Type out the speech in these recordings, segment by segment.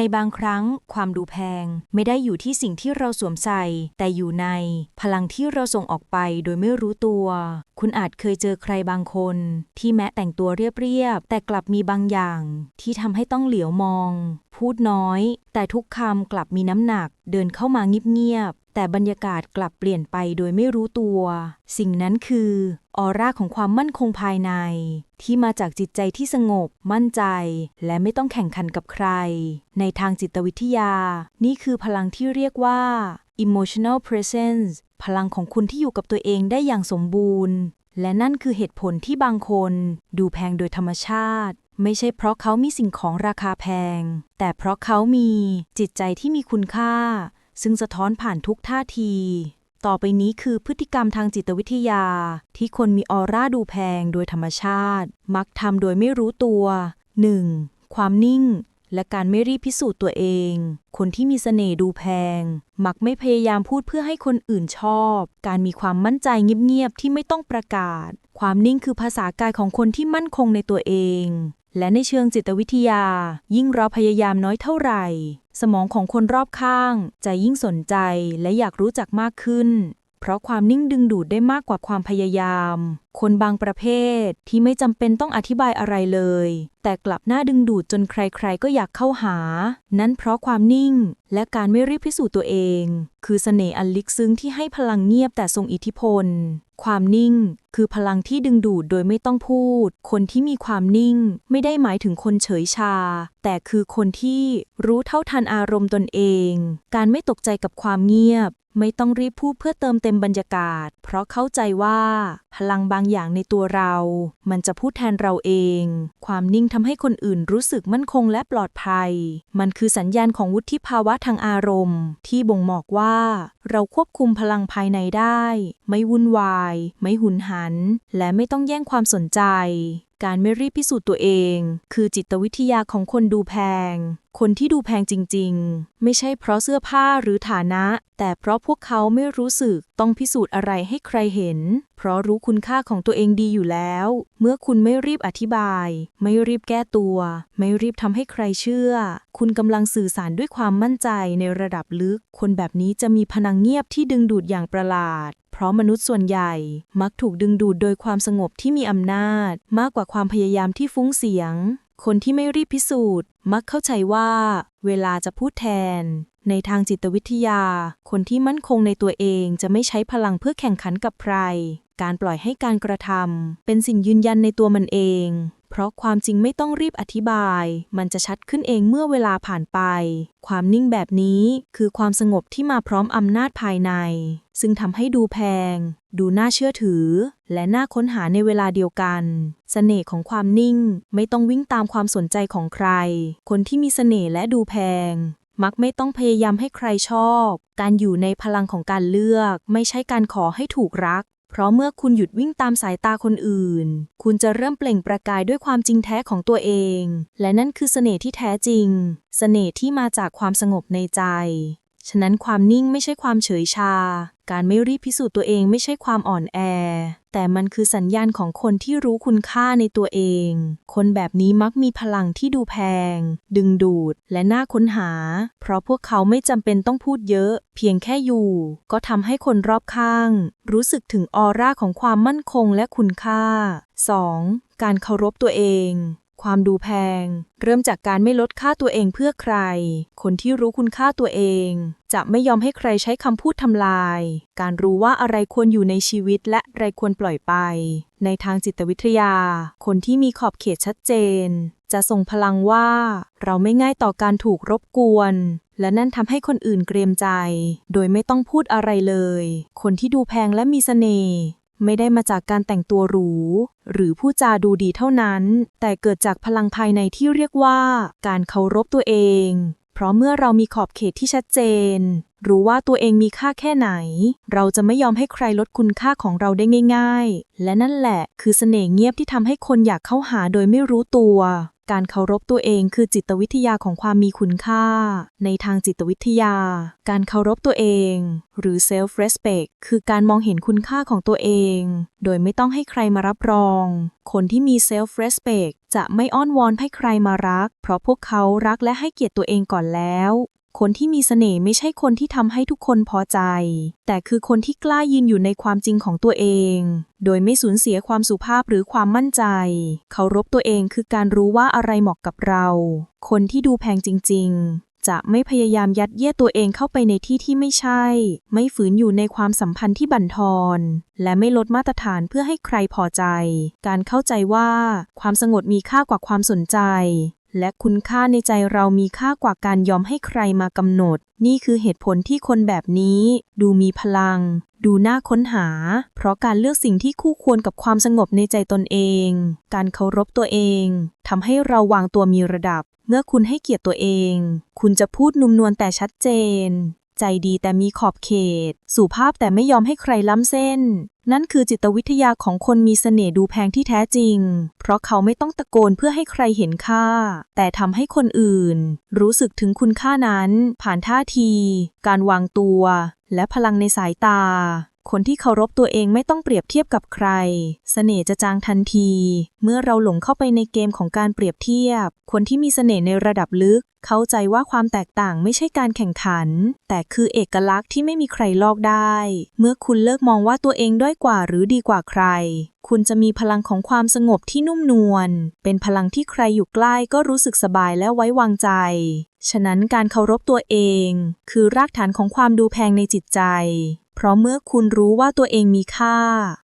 ในบางครั้งความดูแพงไม่ได้อยู่ที่สิ่งที่เราสวมใส่ แต่อยู่ในพลังที่เราส่งออกไปโดยไม่รู้ตัว คุณอาจเคยเจอใครบางคน ที่แม้แต่งตัวเรียบๆแต่กลับมีบางอย่าง ที่ทำให้ต้องเหลียวมอง พูดน้อย แต่ทุกคำกลับมีน้ำหนัก เดินเข้ามาเงียบๆแต่บรรยากาศกลับเปลี่ยนไปโดยไม่รู้ตัว สิ่งนั้นคือ ออร่าของความมั่นคงภายใน ที่มาจากจิตใจที่สงบ มั่นใจ และไม่ต้องแข่งขันกับใคร ในทางจิตวิทยา นี่คือพลังที่เรียกว่า emotional presence พลังของคุณที่อยู่กับตัวเองได้อย่างสมบูรณ์ และนั่นคือเหตุผลที่บางคน ดูแพงโดยธรรมชาติ ไม่ใช่เพราะเขามีสิ่งของราคาแพง แต่เพราะเขามีจิตใจที่มีคุณค่า ซึ่งสะท้อนผ่านทุกท่าที ต่อไปนี้คือพฤติกรรมทางจิตวิทยา ที่คนมีออร่าดูแพงโดยธรรมชาติ มักทำโดยไม่รู้ตัว 1. ความนิ่ง และการไม่รีบพิสูจน์ตัวเอง คนที่มีเสน่ห์ดูแพง มักไม่พยายามพูดเพื่อให้คนอื่นชอบ การมีความมั่นใจเงียบๆที่ไม่ต้องประกาศ ความนิ่งคือภาษากายของคนที่มั่นคงในตัวเอง และในเชิงจิตวิทยา ยิ่งเราพยายามน้อยเท่าไหร่ สมองของคนรอบข้าง จะยิ่งสนใจและอยากรู้จักมากขึ้น เพราะความนิ่งดึงดูดได้มากกว่าความพยายาม คนบางประเภทที่ไม่จำเป็นต้องอธิบายอะไรเลย แต่กลับน่าดึงดูดจนใครๆ ก็อยากเข้าหา นั่นเพราะความนิ่ง และการไม่รีบพิสูจน์ตัวเอง คือเสน่ห์อันลึกซึ้งที่ให้พลังเงียบแต่ทรงอิทธิพล ความนิ่ง คือพลังที่ดึงดูดโดยไม่ต้องพูด คนที่มีความนิ่ง ไม่ได้หมายถึงคนเฉยชา แต่คือคนที่รู้เท่าทันอารมณ์ตนเอง การไม่ตกใจกับความเงียบ ไม่ต้องรีบพูดเพื่อเติมเต็มบรรยากาศ เพราะเข้าใจว่า พลังบางอย่างในตัวเรา มันจะพูดแทนเราเอง ความนิ่งทำให้คนอื่นรู้สึกมั่นคงและปลอดภัย มันคือสัญญาณของวุฒิภาวะทางอารมณ์ ที่บ่งบอกว่า เราควบคุมพลังภายในได้ ไม่วุ่นวาย ไม่หุนหัน และไม่ต้องแย่งความสนใจ การไม่รีบพิสูจน์ตัวเอง คือจิตวิทยาของคนดูแพง คนที่ดูแพงจริง ๆ ไม่ใช่เพราะเสื้อผ้าหรือฐานะ แต่เพราะพวกเขาไม่รู้สึกต้องพิสูจน์อะไรให้ใครเห็น เพราะรู้คุณค่าของตัวเองดีอยู่แล้ว เมื่อคุณไม่รีบอธิบาย ไม่รีบแก้ตัว ไม่รีบทำให้ใครเชื่อ คุณกำลังสื่อสารด้วยความมั่นใจในระดับลึก คนแบบนี้จะมีพลังเงียบที่ดึงดูดอย่างประหลาด เพราะมนุษย์ส่วนใหญ่มักถูกดึงดูดโดยความสงบที่มีอำนาจ มากกว่าความพยายามที่ฟุ้งเสียง คนที่ไม่รีบพิสูจน์ มักเข้าใจว่า เวลาจะพูดแทน ในทางจิตวิทยา คนที่มั่นคงในตัวเองจะไม่ใช้พลังเพื่อแข่งขันกับใคร การปล่อยให้การกระทำเป็นสิ่งยืนยันในตัวมันเอง เพราะความจริงไม่ต้องรีบอธิบาย มันจะชัดขึ้นเองเมื่อเวลาผ่านไป ความนิ่งแบบนี้คือความสงบที่มาพร้อมอำนาจภายใน ซึ่งทำให้ดูแพง ดูน่าเชื่อถือ และน่าค้นหาในเวลาเดียวกันเสน่ห์ของความนิ่งไม่ต้องวิ่งตามความสนใจของใคร คนที่มีเสน่ห์และดูแพง มักไม่ต้องพยายามให้ใครชอบ การอยู่ในพลังของการเลือก ไม่ใช่การขอให้ถูกรัก เพราะเมื่อคุณหยุดวิ่งตามสายตาคนอื่น คุณจะเริ่มเปล่งประกายด้วยความจริงแท้ของตัวเอง และนั่นคือเสน่ห์ที่แท้จริง เสน่ห์ที่มาจากความสงบในใจ ฉะนั้นความนิ่งไม่ใช่ความเฉยชา การไม่รีบพิสูจน์ตัวเองไม่ใช่ความอ่อนแอ แต่มันคือสัญญาณของคนที่รู้คุณค่าในตัวเอง คนแบบนี้มักมีพลังที่ดูแพง ดึงดูด และน่าค้นหา เพราะพวกเขาไม่จำเป็นต้องพูดเยอะ เพียงแค่อยู่ ก็ทำให้คนรอบข้าง รู้สึกถึงออร่าของความมั่นคงและคุณค่า 2. การเคารพตัวเอง ความดูแพง เริ่มจากการไม่ลดค่าตัวเองเพื่อใคร คนที่รู้คุณค่าตัวเอง จะไม่ยอมให้ใครใช้คำพูดทำลาย การรู้ว่าอะไรควรอยู่ในชีวิตและอะไรควรปล่อยไป ในทางจิตวิทยา คนที่มีขอบเขตชัดเจน จะส่งพลังว่า เราไม่ง่ายต่อการถูกรบกวน และนั่นทำให้คนอื่นเกรงใจ โดยไม่ต้องพูดอะไรเลย คนที่ดูแพงและมีเสน่ห์ ไม่ได้มาจากการแต่งตัวหรู หรือผู้จาดูดีเท่านั้น แต่เกิดจากพลังภายในที่เรียกว่า การเคารพตัวเอง เพราะเมื่อเรามีขอบเขตที่ชัดเจน รู้ว่าตัวเองมีค่าแค่ไหน เราจะไม่ยอมให้ใครลดคุณค่าของเราได้ง่าย ๆ และนั่นแหละ คือเสน่ห์เงียบที่ทำให้คนอยากเข้าหาโดยไม่รู้ตัว การเคารพตัวเองคือจิตวิทยาของความมีคุณค่า ในทางจิตวิทยา การเคารพตัวเอง หรือ self respect คือการมองเห็นคุณค่าของตัวเอง โดยไม่ต้องให้ใครมารับรอง คนที่มี self respect จะไม่อ้อนวอนให้ใครมารัก เพราะพวกเขารักและให้เกียรติตัวเองก่อนแล้ว คนที่มีเสน่ห์ไม่ใช่คนที่ทำให้ทุกคนพอใจ แต่คือคนที่กล้ายืนอยู่ในความจริงของตัวเอง โดยไม่สูญเสียความสุภาพหรือความมั่นใจ เคารพตัวเองคือการรู้ว่าอะไรเหมาะกับเรา คนที่ดูแพงจริง ๆจะไม่พยายามยัดเยียดตัวเองเข้าไปในที่ที่ไม่ใช่ ไม่ฝืนอยู่ในความสัมพันธ์ที่บั่นทอน และไม่ลดมาตรฐานเพื่อให้ใครพอใจ การเข้าใจว่า ความสงบมีค่ากว่าความสนใจ และคุณค่าในใจเรามีค่ากว่าการยอมให้ใครมากำหนด นี่คือเหตุผลที่คนแบบนี้ ดูมีพลัง ดูน่าค้นหา เพราะการเลือกสิ่งที่คู่ควรกับความสงบในใจตนเอง การเคารพตัวเองทำให้เราวางตัวมีระดับ เมื่อคุณให้เกียรติตัวเอง คุณจะพูดนุ่มนวลแต่ชัดเจน ใจดีแต่มีขอบเขต สุภาพแต่ไม่ยอมให้ใครล้ำเส้น นั่นคือจิตวิทยาของคนมีเสน่ห์ดูแพงที่แท้จริง เพราะเขาไม่ต้องตะโกนเพื่อให้ใครเห็นค่า แต่ทำให้คนอื่น รู้สึกถึงคุณค่านั้น ผ่านท่าที การวางตัว และพลังในสายตา คนที่เคารพตัวเองไม่ต้องเปรียบเทียบกับใครเสน่ห์จะจางทันที เมื่อเราหลงเข้าไปในเกมของการเปรียบเทียบ คนที่มีเสน่ห์ในระดับลึก เข้าใจว่าความแตกต่างไม่ใช่การแข่งขัน แต่คือเอกลักษณ์ที่ไม่มีใครลอกได้ เมื่อคุณเลิกมองว่าตัวเองด้อยกว่าหรือดีกว่าใคร คุณจะมีพลังของความสงบที่นุ่มนวล เป็นพลังที่ใครอยู่ใกล้ก็รู้สึกสบายและไว้วางใจ ฉะนั้นการเคารพตัวเอง คือรากฐานของความดูแพงในจิตใจ เพราะเมื่อคุณรู้ว่าตัวเองมีค่า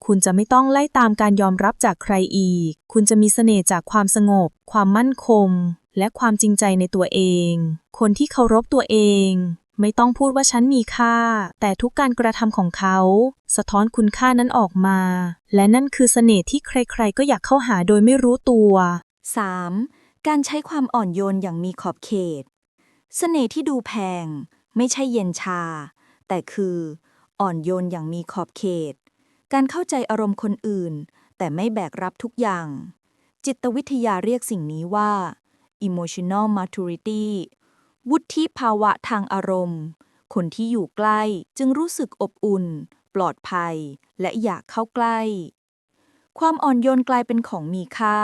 คุณจะไม่ต้องไล่ตามการยอมรับจากใครอีก คุณจะมีเสน่ห์จากความสงบ ความมั่นคง และความจริงใจในตัวเอง คนที่เคารพตัวเอง ไม่ต้องพูดว่าฉันมีค่า แต่ทุกการกระทำของเขา สะท้อนคุณค่านั้นออกมา และนั่นคือเสน่ห์ที่ใครๆ ก็อยากเข้าหาโดยไม่รู้ตัว 3. การใช้ความอ่อนโยนอย่างมีขอบเขต เสน่ห์ที่ดูแพง ไม่ใช่เย็นชา แต่คือ อ่อนโยนอย่างมีขอบเขต การเข้าใจอารมณ์คนอื่น แต่ไม่แบกรับทุกอย่าง จิตวิทยาเรียกสิ่งนี้ว่า emotional maturity วุฒิภาวะทางอารมณ์ คนที่อยู่ใกล้จึงรู้สึกอบอุ่น ปลอดภัย และอยากเข้าใกล้ ความอ่อนโยนกลายเป็นของมีค่า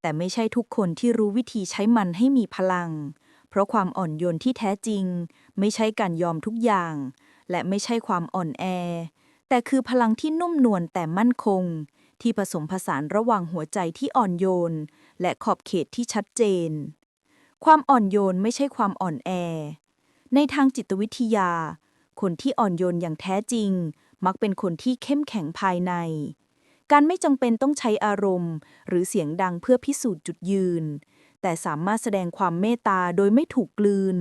แต่ไม่ใช่ทุกคนที่รู้วิธีใช้มันให้มีพลัง เพราะความอ่อนโยนที่แท้จริง ไม่ใช่การยอมทุกอย่าง และไม่ใช่ความอ่อนแอ แต่คือพลังที่นุ่มนวลแต่มั่นคง ที่ผสมผสานระหว่างหัวใจที่อ่อนโยน และขอบเขตที่ชัดเจน ความอ่อนโยนไม่ใช่ความอ่อนแอ ในทางจิตวิทยา คนที่อ่อนโยนอย่างแท้จริง มักเป็นคนที่เข้มแข็งภายใน การไม่จำเป็นต้องใช้อารมณ์ หรือเสียงดังเพื่อพิสูจน์จุดยืน แต่สามารถแสดงความเมตตาโดยไม่ถูกกลืน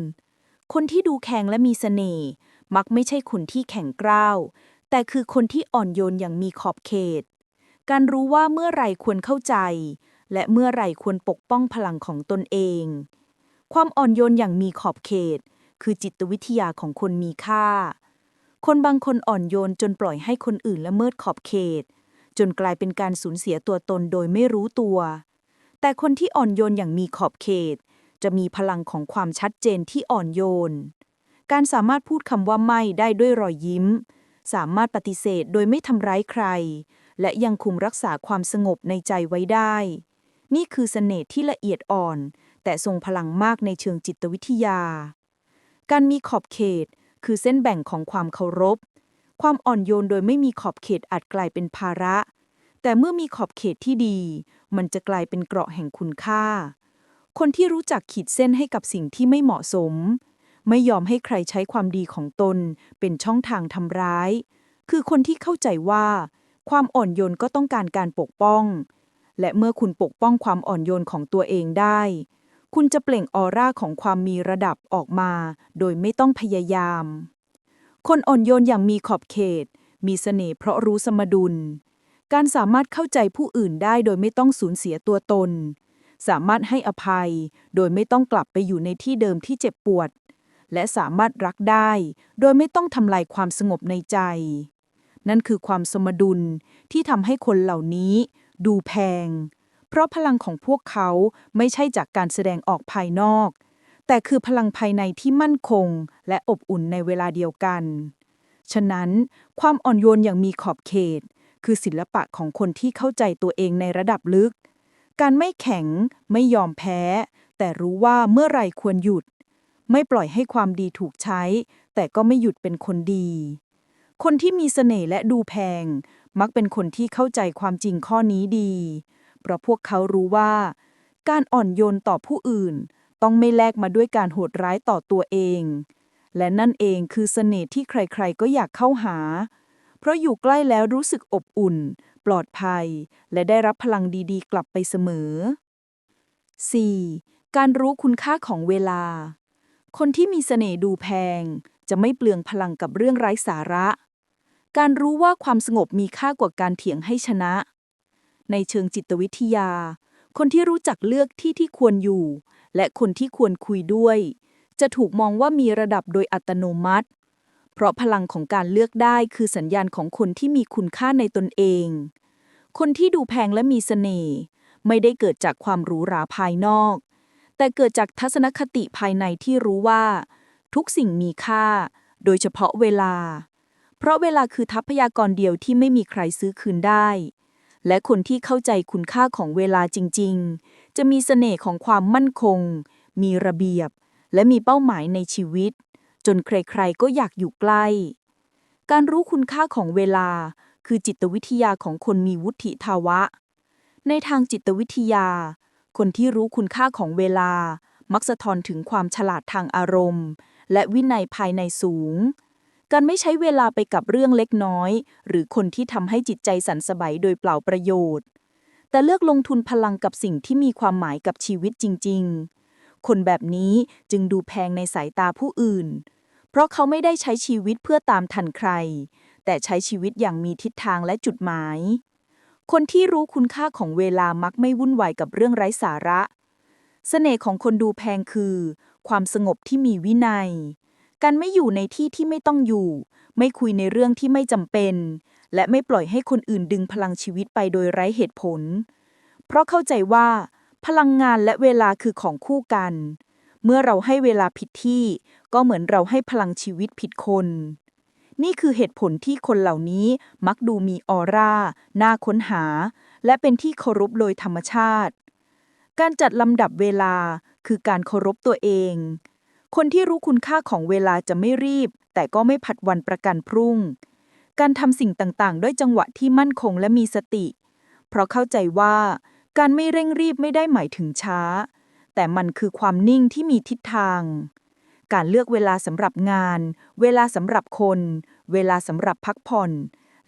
คนที่ดูแข็งและมีเสน่ห์ มักไม่ใช่คนที่แข็งกร้าว แต่คือคนที่อ่อนโยนอย่างมีขอบเขต การรู้ว่าเมื่อไรควรเข้าใจ และเมื่อไรควรปกป้องพลังของตนเอง ความอ่อนโยนอย่างมีขอบเขต คือจิตวิทยาของคนมีค่า คนบางคนอ่อนโยนจนปล่อยให้คนอื่นละเมิดขอบเขต จนกลายเป็นการสูญเสียตัวตนโดยไม่รู้ตัว แต่คนที่อ่อนโยนอย่างมีขอบเขต จะมีพลังของความชัดเจนที่อ่อนโยน การสามารถพูดคำว่าไม่ได้ด้วยรอยยิ้ม สามารถปฏิเสธโดยไม่ทำร้ายใคร และยังคุมรักษาความสงบในใจไว้ได้ นี่คือเสน่ห์ที่ละเอียดอ่อน แต่ทรงพลังมากในเชิงจิตวิทยา การมีขอบเขตคือเส้นแบ่งของความเคารพ ความอ่อนโยนโดยไม่มีขอบเขตอาจกลายเป็นภาระ แต่เมื่อมีขอบเขตที่ดี มันจะกลายเป็นเกราะแห่งคุณค่า คนที่รู้จักขีดเส้นให้กับสิ่งที่ไม่เหมาะสม ไม่ยอมให้ใครใช้ความดีของตน เป็นช่องทางทำร้าย คือคนที่เข้าใจว่า ความอ่อนโยนก็ต้องการการปกป้อง และเมื่อคุณปกป้องความอ่อนโยนของตัวเองได้ คุณจะเปล่งออร่าของความมีระดับออกมา โดยไม่ต้องพยายาม คนอ่อนโยนอย่างมีขอบเขต มีเสน่ห์เพราะรู้สมดุล การสามารถเข้าใจผู้อื่นได้โดยไม่ต้องสูญเสียตัวตนสามารถให้อภัย โดยไม่ต้องกลับไปอยู่ในที่เดิมที่เจ็บปวด และสามารถรักได้ โดยไม่ต้องทำลายความสงบในใจ นั่นคือความสมดุลที่ทำให้คนเหล่านี้ ดูแพง เพราะพลังของพวกเขาไม่ใช่จากการแสดงออกภายนอก แต่คือพลังภายในที่มั่นคง และอบอุ่นในเวลาเดียวกัน ฉะนั้น ความอ่อนโยนอย่างมีขอบเขต คือศิลปะของคนที่เข้าใจตัวเองในระดับลึก การไม่แข็ง ไม่ยอมแพ้ แต่รู้ว่าเมื่อไรควรหยุด ไม่ปล่อยให้ความดีถูกใช้ แต่ก็ไม่หยุดเป็นคนดี คนที่มีเสน่ห์และดูแพง มักเป็นคนที่เข้าใจความจริงข้อนี้ดี เพราะพวกเขารู้ว่า การอ่อนโยนต่อผู้อื่น ต้องไม่แลกมาด้วยการโหดร้ายต่อตัวเอง และนั่นเองคือเสน่ห์ที่ใครๆก็อยากเข้าหา เพราะอยู่ใกล้แล้วรู้สึกอบอุ่น ปลอดภัย และได้รับพลังดีๆ กลับไปเสมอ 4. การรู้คุณค่าของเวลา คนที่มีเสน่ห์ดูแพง จะไม่เปลืองพลังกับเรื่องไร้สาระ การรู้ว่าความสงบมีค่ากว่าการเถียงให้ชนะ ในเชิงจิตวิทยา คนที่รู้จักเลือกที่ที่ควรอยู่ และคนที่ควรคุยด้วย จะถูกมองว่ามีระดับโดยอัตโนมัติ เพราะพลังของการเลือกได้คือสัญญาณของคนที่มีคุณค่าในตนเอง คนที่ดูแพงและมีเสน่ห์ไม่ได้เกิดจากความหรูหราภายนอก แต่เกิดจากทัศนคติภายในที่รู้ว่า ทุกสิ่งมีค่า โดยเฉพาะเวลา เพราะเวลาคือทรัพยากรเดียวที่ไม่มีใครซื้อคืนได้ และคนที่เข้าใจคุณค่าของเวลาจริง ๆ จะมีเสน่ห์ของความมั่นคง มีระเบียบ และมีเป้าหมายในชีวิต จนใครๆก็อยากอยู่ใกล้ การรู้คุณค่าของเวลาคือจิตวิทยาของคนมีวุฒิภาวะ ในทางจิตวิทยา คนที่รู้คุณค่าของเวลา มักสะท้อนถึงความฉลาดทางอารมณ์ และวินัยภายในสูง การไม่ใช้เวลาไปกับเรื่องเล็กน้อย หรือคนที่ทำให้จิตใจสันสบายโดยเปล่าประโยชน์ แต่เลือกลงทุนพลังกับสิ่งที่มีความหมายกับชีวิตจริง ๆ คนแบบนี้จึงดูแพงในสายตาผู้อื่น เพราะเขาไม่ได้ใช้ชีวิตเพื่อตามทันใคร แต่ใช้ชีวิตอย่างมีทิศทางและจุดหมาย คนที่รู้คุณค่าของเวลามักไม่วุ่นวายกับเรื่องไร้สาระเสน่ห์ของคนดูแพงคือ ความสงบที่มีวินัย การไม่อยู่ในที่ที่ไม่ต้องอยู่ ไม่คุยในเรื่องที่ไม่จำเป็น และไม่ปล่อยให้คนอื่นดึงพลังชีวิตไปโดยไร้เหตุผล เพราะเข้าใจว่า พลังงานและเวลาคือของคู่กัน เมื่อเราให้เวลาผิดที่ ก็เหมือนเราให้พลังชีวิตผิดคน นี่คือเหตุผลที่คนเหล่านี้มักดูมีออร่า น่าค้นหา และเป็นที่เคารพโดยธรรมชาติ การจัดลำดับเวลาคือการเคารพตัวเอง คนที่รู้คุณค่าของเวลาจะไม่รีบ แต่ก็ไม่ผัดวันประกันพรุ่ง การทำสิ่งต่างๆ ด้วยจังหวะที่มั่นคงและมีสติ เพราะเข้าใจว่า การไม่เร่งรีบไม่ได้หมายถึงช้า แต่มันคือความนิ่งที่มีทิศทาง การเลือกเวลาสำหรับงาน เวลาสำหรับคน เวลาสำหรับพักผ่อน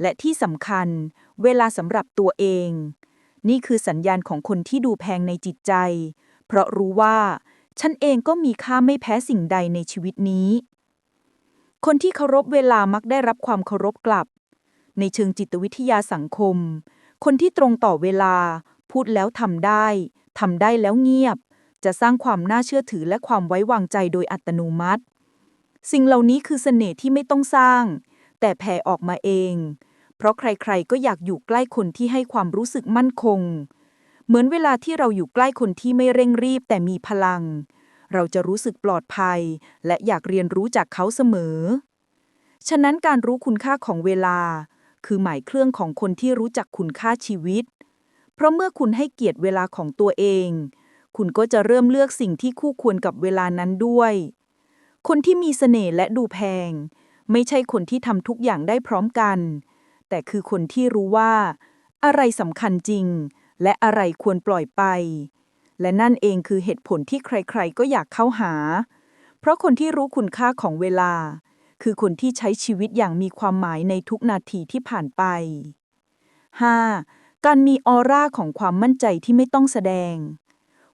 และที่สำคัญ เวลาสำหรับตัวเอง นี่คือสัญญาณของคนที่ดูแพงในจิตใจ เพราะรู้ว่า ฉันเองก็มีค่าไม่แพ้สิ่งใดในชีวิตนี้ คนที่เคารพเวลามักได้รับความเคารพกลับ ในเชิงจิตวิทยาสังคม คนที่ตรงต่อเวลา พูดแล้วทำได้ทำได้แล้วเงียบ จะสร้างความน่าเชื่อถือและความไว้วางใจโดยอัตโนมัติ สิ่งเหล่านี้คือเสน่ห์ที่ไม่ต้องสร้าง แต่แผ่ออกมาเอง เพราะใครๆ ก็อยากอยู่ใกล้คนที่ให้ความรู้สึกมั่นคง เหมือนเวลาที่เราอยู่ใกล้คนที่ไม่เร่งรีบแต่มีพลัง เราจะรู้สึกปลอดภัย และอยากเรียนรู้จากเขาเสมอ ฉะนั้นการรู้คุณค่าของเวลา คือหมายเครื่องของคนที่รู้จักคุณค่าชีวิต เพราะเมื่อคุณให้เกียรติเวลาของตัวเอง คุณก็จะเริ่มเลือกสิ่งที่คู่ควรกับเวลานั้นด้วย คนที่มีเสน่ห์และดูแพง ไม่ใช่คนที่ทำทุกอย่างได้พร้อมกัน แต่คือคนที่รู้ว่า อะไรสำคัญจริง และอะไรควรปล่อยไป และนั่นเองคือเหตุผลที่ใครๆ ก็อยากเข้าหา เพราะคนที่รู้คุณค่าของเวลา คือคนที่ใช้ชีวิตอย่างมีความหมายในทุกนาทีที่ผ่านไป 5. การมีออร่าของความมั่นใจที่ไม่ต้องแสดง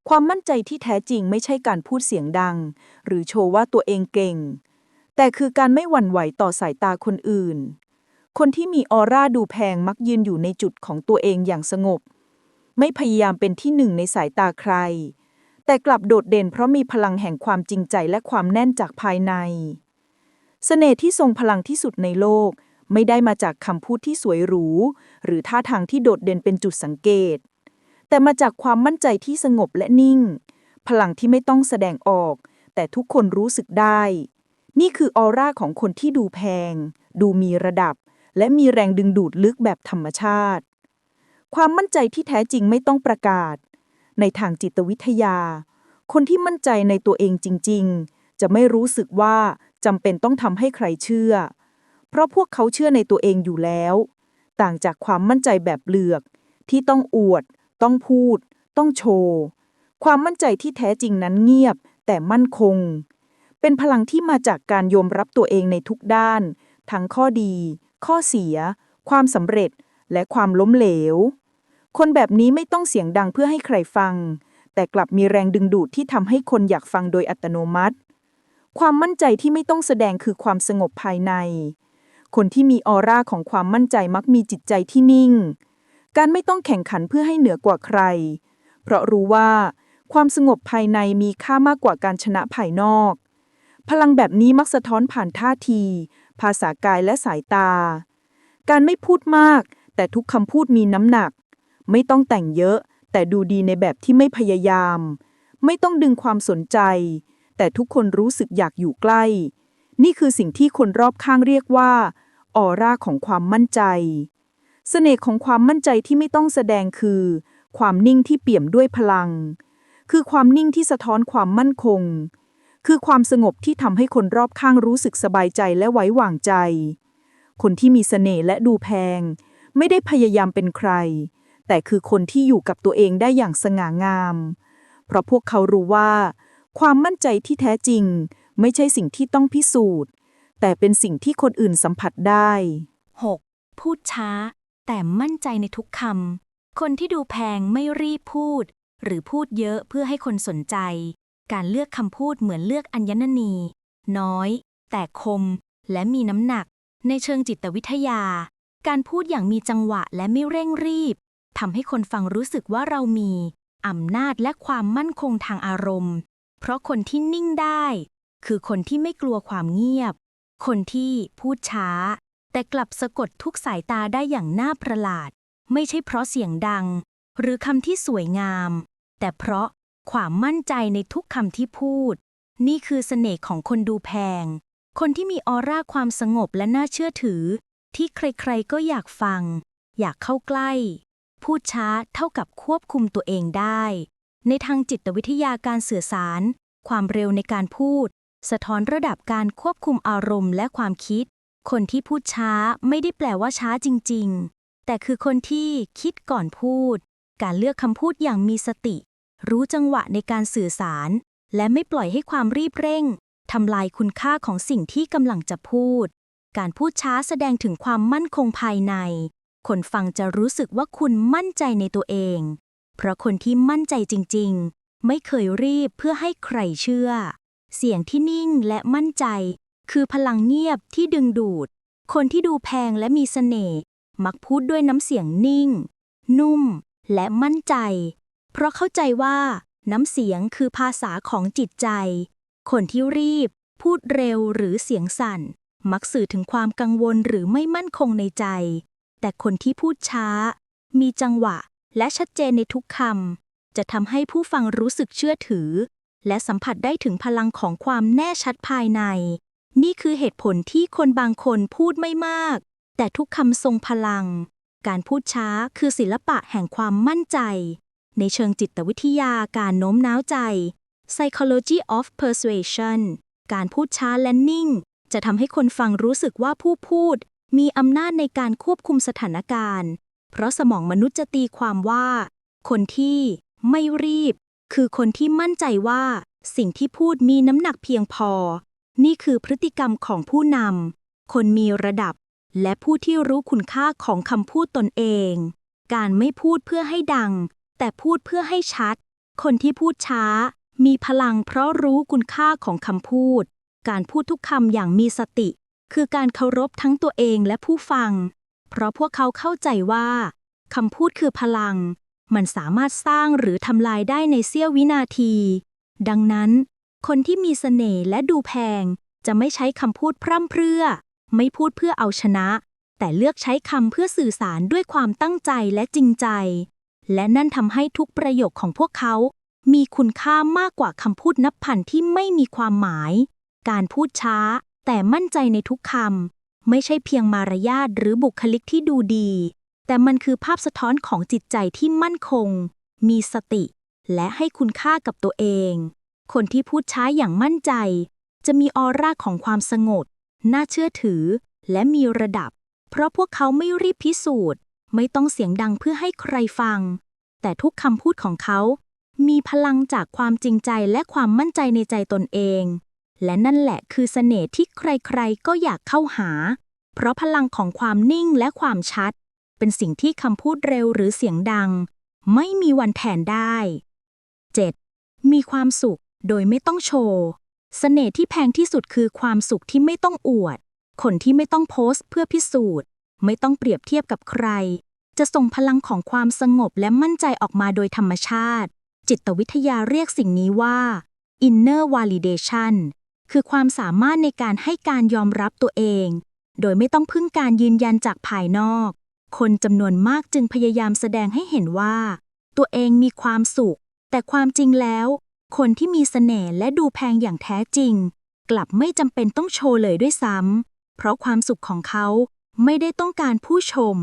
ความมั่นใจที่แท้จริงไม่ใช่การพูดเสียงดัง หรือโชว์ว่าตัวเองเก่ง แต่คือการไม่หวั่นไหวต่อสายตาคนอื่น คนที่มีออร่าดูแพงมักยืนอยู่ในจุดของตัวเองอย่างสงบ ไม่พยายามเป็นที่หนึ่งในสายตาใคร แต่กลับโดดเด่นเพราะมีพลังแห่งความจริงใจและความแน่นจากภายในเสน่ห์ที่ทรงพลังที่สุดในโลก ไม่ได้มาจากคำพูดที่สวยหรู หรือท่าทางที่โดดเด่นเป็นจุดสังเกต แต่มาจากความมั่นใจที่สงบและนิ่ง พลังที่ไม่ต้องแสดงออก แต่ทุกคนรู้สึกได้ นี่คือออร่าของคนที่ดูแพง ดูมีระดับ และมีแรงดึงดูดลึกแบบธรรมชาติ ความมั่นใจที่แท้จริงไม่ต้องประกาศ ในทางจิตวิทยา คนที่มั่นใจในตัวเองจริง ๆ จะไม่รู้สึกว่าจำเป็นต้องทำให้ใครเชื่อ เพราะพวกเขาเชื่อในตัวเองอยู่แล้ว ต่างจากความมั่นใจแบบเลือกที่ต้องอวด ต้องพูด ต้องโชว์ ความมั่นใจที่แท้จริงนั้นเงียบ แต่มั่นคง เป็นพลังที่มาจากการยอมรับตัวเองในทุกด้าน ทั้งข้อดี ข้อเสีย ความสำเร็จ และความล้มเหลว คนแบบนี้ไม่ต้องเสียงดังเพื่อให้ใครฟัง แต่กลับมีแรงดึงดูดที่ทำให้คนอยากฟังโดยอัตโนมัติ ความมั่นใจที่ไม่ต้องแสดงคือความสงบภายใน คนที่มีออร่าของความมั่นใจมักมีจิตใจที่นิ่ง การไม่ต้องแข่งขันเพื่อให้เหนือกว่าใคร เพราะรู้ว่า ความสงบภายในมีค่ามากกว่าการชนะภายนอก พลังแบบนี้มักสะท้อนผ่านท่าที ภาษากายและสายตา การไม่พูดมาก แต่ทุกคำพูดมีน้ำหนัก ไม่ต้องแต่งเยอะ แต่ดูดีในแบบที่ไม่พยายาม ไม่ต้องดึงความสนใจ แต่ทุกคนรู้สึกอยากอยู่ใกล้ นี่คือสิ่งที่คนรอบข้างเรียกว่า ออร่าของความมั่นใจ เสน่ห์ของความมั่นใจที่ไม่ต้องแสดงคือ ความนิ่งที่เปี่ยมด้วยพลัง คือความนิ่งที่สะท้อนความมั่นคง คือความสงบที่ทำให้คนรอบข้างรู้สึกสบายใจและไว้วางใจ คนที่มีเสน่ห์และดูแพง ไม่ได้พยายามเป็นใคร แต่คือคนที่อยู่กับตัวเองได้อย่างสง่างาม เพราะพวกเขารู้ว่า ความมั่นใจที่แท้จริง ไม่ใช่สิ่งที่ต้องพิสูจน์ แต่เป็นสิ่งที่คนอื่นสัมผัสได้ 6. พูดช้า แต่มั่นใจในทุกคำ คนที่ดูแพงไม่รีบพูด หรือพูดเยอะเพื่อให้คนสนใจ การเลือกคำพูดเหมือนเลือกอัญมณี น้อย แต่คม และมีน้ำหนัก ในเชิงจิตวิทยา การพูดอย่างมีจังหวะและไม่เร่งรีบทำให้คนฟังรู้สึกว่าเรามีอำนาจและความมั่นคงทางอารมณ์ เพราะคนที่นิ่งได้ คือคนที่ไม่กลัวความเงียบ คนที่พูดช้า แต่กลับสะกดทุกสายตาได้อย่างน่าประหลาด ไม่ใช่เพราะเสียงดัง หรือคำที่สวยงาม แต่เพราะความมั่นใจในทุกคำที่พูด นี่คือเสน่ห์ของคนดูแพง คนที่มีออร่าความสงบและน่าเชื่อถือ ที่ใครๆก็อยากฟัง อยากเข้าใกล้ พูดช้าเท่ากับควบคุมตัวเองได้ ในทางจิตวิทยาการสื่อสาร ความเร็วในการพูด สะท้อนระดับการควบคุมอารมณ์และความคิด คนที่พูดช้าไม่ได้แปลว่าช้าจริง ๆ แต่คือคนที่คิดก่อนพูด การเลือกคำพูดอย่างมีสติ รู้จังหวะในการสื่อสาร และไม่ปล่อยให้ความรีบเร่งทำลายคุณค่าของสิ่งที่กำลังจะพูด การพูดช้าแสดงถึงความมั่นคงภายใน คนฟังจะรู้สึกว่าคุณมั่นใจในตัวเอง เพราะคนที่มั่นใจจริง ๆ ไม่เคยรีบเพื่อให้ใครเชื่อ เสียงที่นิ่งและมั่นใจ คือพลังเงียบที่ดึงดูด คนที่ดูแพงและมีเสน่ห์มักพูดด้วยน้ำเสียงนิ่ง นุ่ม และมั่นใจ เพราะเข้าใจว่า น้ำเสียงคือภาษาของจิตใจ คนที่รีบ พูดเร็วหรือเสียงสั่น มักสื่อถึงความกังวลหรือไม่มั่นคงในใจ แต่คนที่พูดช้า มีจังหวะ และชัดเจนในทุกคำจะทำให้ผู้ฟังรู้สึกเชื่อถือ และสัมผัสได้ถึงพลังของความแน่ชัดภายใน นี่คือเหตุผลที่คนบางคนพูดไม่มาก แต่ทุกคำทรงพลัง การพูดช้าคือศิลปะแห่งความมั่นใจ ในเชิงจิตวิทยาการโน้มน้าวใจ psychology of persuasion การพูดช้าและนิ่ง จะทำให้คนฟังรู้สึกว่าผู้พูด มีอำนาจในการควบคุมสถานการณ์ เพราะสมองมนุษย์จะตีความว่า คนที่ไม่รีบ คือคนที่มั่นใจว่า สิ่งที่พูดมีน้ำหนักเพียงพอ นี่คือพฤติกรรมของผู้นำ คนมีระดับ และผู้ที่รู้คุณค่าของคำพูดตนเอง การไม่พูดเพื่อให้ดัง แต่พูดเพื่อให้ชัด คนที่พูดช้า มีพลังเพราะรู้คุณค่าของคำพูด การพูดทุกคำอย่างมีสติ คือการเคารพทั้งตัวเองและผู้ฟัง เพราะพวกเขาเข้าใจว่าคำพูดคือพลัง มันสามารถสร้างหรือทำลายได้ในเสี้ยววินาที ดังนั้น คนที่มีเสน่ห์และดูแพง จะไม่ใช้คำพูดพร่ำเพรื่อ ไม่พูดเพื่อเอาชนะ แต่เลือกใช้คำเพื่อสื่อสารด้วยความตั้งใจและจริงใจ และนั่นทำให้ทุกประโยคของพวกเขา มีคุณค่ามากกว่าคำพูดนับพันที่ไม่มีความหมาย การพูดช้า แต่มั่นใจในทุกคำไม่ใช่เพียงมารยาทหรือบุคลิกที่ดูดี แต่มันคือภาพสะท้อนของจิตใจที่มั่นคง มีสติ และให้คุณค่ากับตัวเอง คนที่พูดช้าอย่างมั่นใจ จะมีออร่าของความสงบ น่าเชื่อถือ และมีระดับ เพราะพวกเขาไม่รีบพิสูจน์ ไม่ต้องเสียงดังเพื่อให้ใครฟัง แต่ทุกคำพูดของเขา มีพลังจากความจริงใจและความมั่นใจในใจตนเอง และนั่นแหละคือเสน่ห์ที่ใครๆ ก็อยากเข้าหา เพราะพลังของความนิ่งและความชัด เป็นสิ่งที่คำพูดเร็วหรือเสียงดัง ไม่มีวันแทนได้ 7. มีความสุข โดยไม่ต้องโชว์เสน่ห์ที่แพงที่สุดคือความสุขที่ไม่ต้องอวด คนที่ไม่ต้องโพสต์เพื่อพิสูจน์ ไม่ต้องเปรียบเทียบกับใคร จะส่งพลังของความสงบและมั่นใจออกมาโดยธรรมชาติ จิตวิทยาเรียกสิ่งนี้ว่า inner validation คือความสามารถในการให้การยอมรับตัวเอง โดยไม่ต้องพึ่งการยืนยันจากภายนอก คนจำนวนมากจึงพยายามแสดงให้เห็นว่า ตัวเองมีความสุข แต่ความจริงแล้ว คนที่มีเสน่ห์และดูแพงอย่างแท้จริง กลับไม่จำเป็นต้องโชว์เลยด้วยซ้ำ เพราะความสุขของเขาไม่ได้ต้องการผู้ชม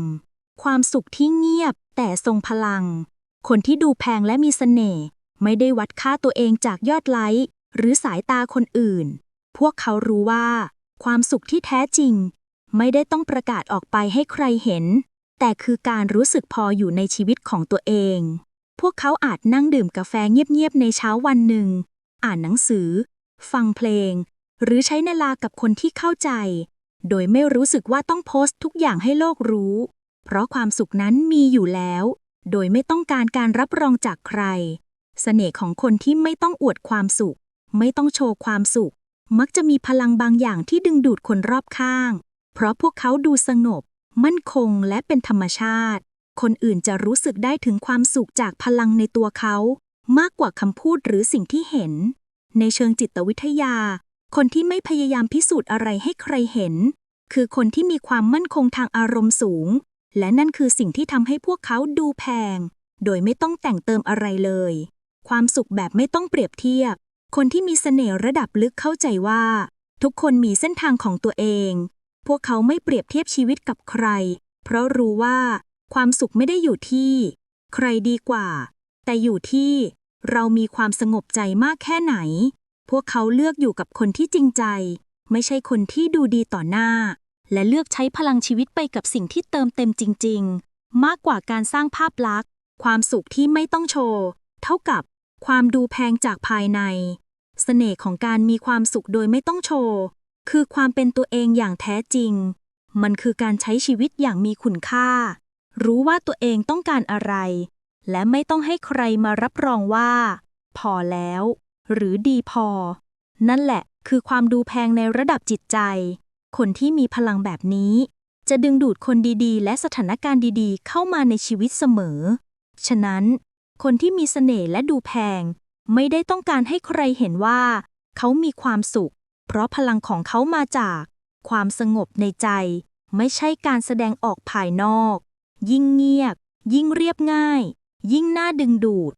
ความสุขที่เงียบแต่ทรงพลัง คนที่ดูแพงและมีเสน่ห์ไม่ได้วัดค่าตัวเองจากยอดไลค์หรือสายตาคนอื่น พวกเขารู้ว่า ความสุขที่แท้จริง ไม่ได้ต้องประกาศออกไปให้ใครเห็น แต่คือการรู้สึกพออยู่ในชีวิตของตัวเอง วกเขาอาจนั่งดื่มกาแฟเงียบๆในเช้าวันหนึ่ง อ่านหนังสือ ฟังเพลง หรือใช้เวลากับคนที่เข้าใจ โดยไม่รู้สึกว่าต้องโพสต์ทุกอย่างให้โลกรู้ เพราะความสุขนั้นมีอยู่แล้ว โดยไม่ต้องการการรับรองจากใครเสน่ห์ของคนที่ไม่ต้องอวดความสุข ไม่ต้องโชว์ความสุข มักจะมีพลังบางอย่างที่ดึงดูดคนรอบข้าง เพราะพวกเขาดูสงบ มั่นคงและเป็นธรรมชาติ คนอื่นจะรู้สึกได้ถึงความสุขจากพลังในตัวเขา มากกว่าคำพูดหรือสิ่งที่เห็น ในเชิงจิตวิทยา คนที่ไม่พยายามพิสูจน์อะไรให้ใครเห็น คือคนที่มีความมั่นคงทางอารมณ์สูง และนั่นคือสิ่งที่ทำให้พวกเขาดูแพง โดยไม่ต้องแต่งเติมอะไรเลย ความสุขแบบไม่ต้องเปรียบเทียบ คนที่มีเสน่ห์ระดับลึกเข้าใจว่า ทุกคนมีเส้นทางของตัวเอง พวกเขาไม่เปรียบเทียบชีวิตกับใคร เพราะรู้ว่า ความสุขไม่ได้อยู่ที่ ใครดีกว่า แต่อยู่ที่ เรามีความสงบใจมากแค่ไหน พวกเขาเลือกอยู่กับคนที่จริงใจ ไม่ใช่คนที่ดูดีต่อหน้า และเลือกใช้พลังชีวิตไปกับสิ่งที่เติมเต็มจริง ๆ มากกว่าการสร้างภาพลักษณ์ ความสุขที่ไม่ต้องโชว์ เท่ากับความดูแพงจากภายในเสน่ห์ของการมีความสุขโดยไม่ต้องโชว์ คือความเป็นตัวเองอย่างแท้จริง มันคือการใช้ชีวิตอย่างมีคุณค่า รู้ว่าตัวเองต้องการอะไร และไม่ต้องให้ใครมารับรองว่า พอแล้ว หรือดีพอ นั่นแหละคือความดูแพงในระดับจิตใจ คนที่มีพลังแบบนี้ จะดึงดูดคนดีๆ และสถานการณ์ดีๆ เข้ามาในชีวิตเสมอ ฉะนั้น คนที่มีเสน่ห์และดูแพง ไม่ได้ต้องการให้ใครเห็นว่า เขามีความสุข เพราะพลังของเขามาจาก ความสงบในใจ ไม่ใช่การแสดงออกภายนอก ยิ่งเงียบ ยิ่งเรียบง่าย ยิ่งน่าดึงดูด